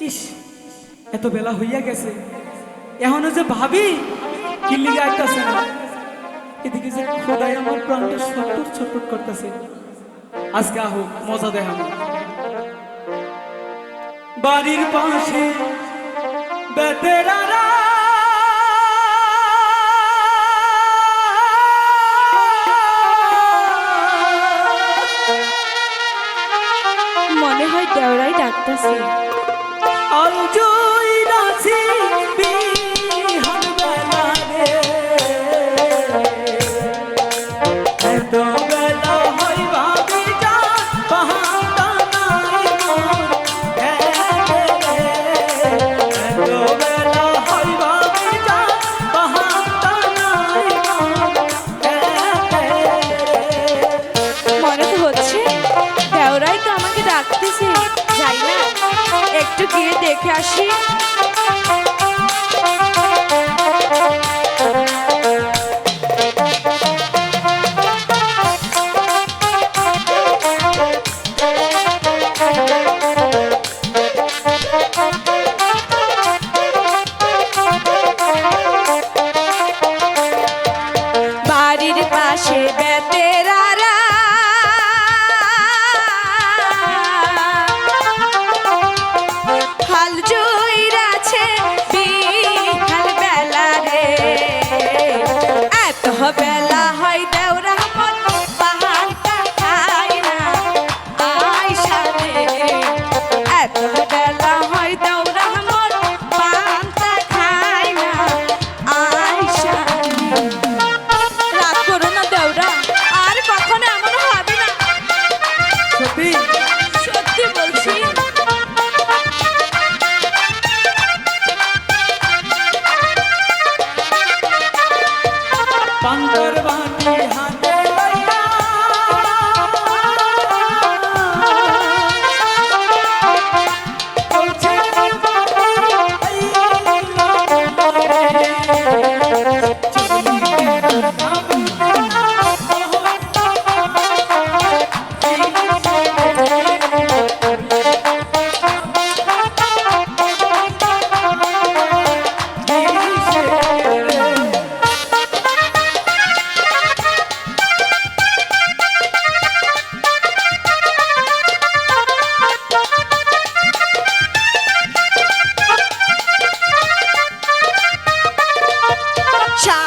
ইস, এত বেলা হইয়া গেছে। এখনও যে ভাবি কিল্লি আইতাছে না। এদিকে যে খোদাই আমার প্রাণটা ছটপট ছটপট করতেছে। আজকে আহ, মজা দেখ বাড়ির পাশে বেতেরারা মনে হয় দেওরাই ডাকতেছে। অঞ্জন একটু গিয়ে দেখে আসি। বাড়ির পাশে বেতে সত্যি? সত্যি বলছি। পাঙ্কর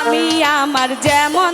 আমি আমার যেমন